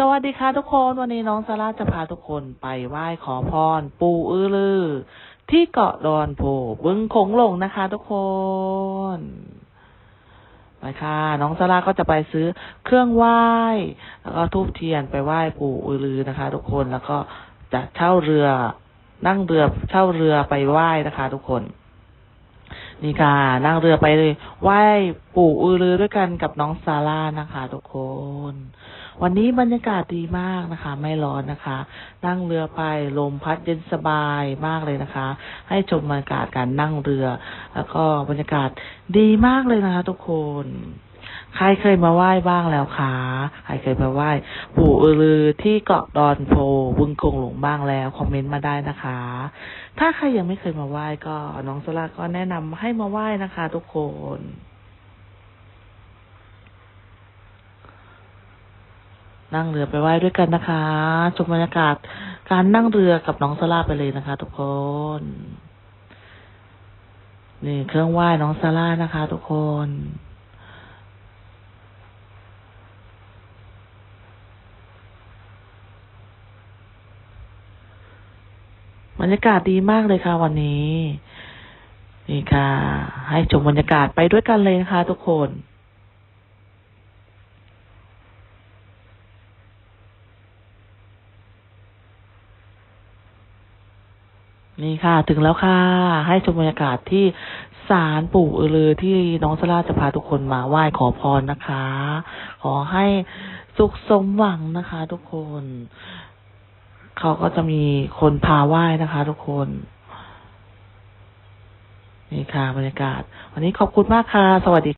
สวัสดีค่ะทุกคนวันนี้น้องซาร่าจะพาทุกคนไปไหว้ขอพร ปู่อือลือ ที่เกาะดอนโพบึงคงหลงนะคะ ทุกคนไปค่ะ น้องซาร่าก็จะไปซื้อเครื่องไหว้แล้วก็ทูบเทียนไปไหว้ปู่อือลือนะคะ ทุกคนแล้วก็จะเช่าเรือ นั่งเรือเช่าเรือไปไหว้นะคะ ทุกคนนี่ค่ะนั่งเรือไปเลยไหว้ปู่อือลือด้วยกันกับน้องซาร่านะคะ ทุกคน วันนี้บรรยากาศดีมากนะคะ ไม่ร้อนนะคะ นั่งเรือไปลมพัดเย็นสบายมากเลยนะคะ ให้ชมบรรยากาศการนั่งเรือ แล้วก็บรรยากาศดีมากเลยนะคะ ทุกคนใครเคยมาไหว้บ้างแล้วคะ ใครเคยมาไหว้ ปู่อือลือที่เกาะดอนโพบึงกงหลงบ้างแล้ว คอมเมนต์มาได้นะคะ ถ้าใครยังไม่เคยมาไหว้ก็น้องสลาก็แนะนำให้มาไหว้นะคะ ทุกคน นั่งเรือไปไหว้ด้วยกันนะคะชมบรรยากาศการนั่งเรือกับน้องสลาไปเลยนะคะ ทุกคนนี่เครื่องไหว้น้องสลานะคะ ทุกคนบรรยากาศดีมากเลยค่ะ วันนี้ นี่ค่ะ ให้ชมบรรยากาศไปด้วยกันเลยนะคะ ทุกคน นี่ค่ะ ถึงแล้วค่ะ ให้ชมบรรยากาศที่ศาลปู่อือลือที่น้องสลาจะพาทุกคนมาไหว้ขอพรนะคะ ขอให้สุขสมหวังนะคะ ทุกคน เขาก็จะมีคนพาไหว้นะคะ ทุกคน นี่ค่ะบรรยากาศ วันนี้ขอบคุณมากค่ะ สวัสดี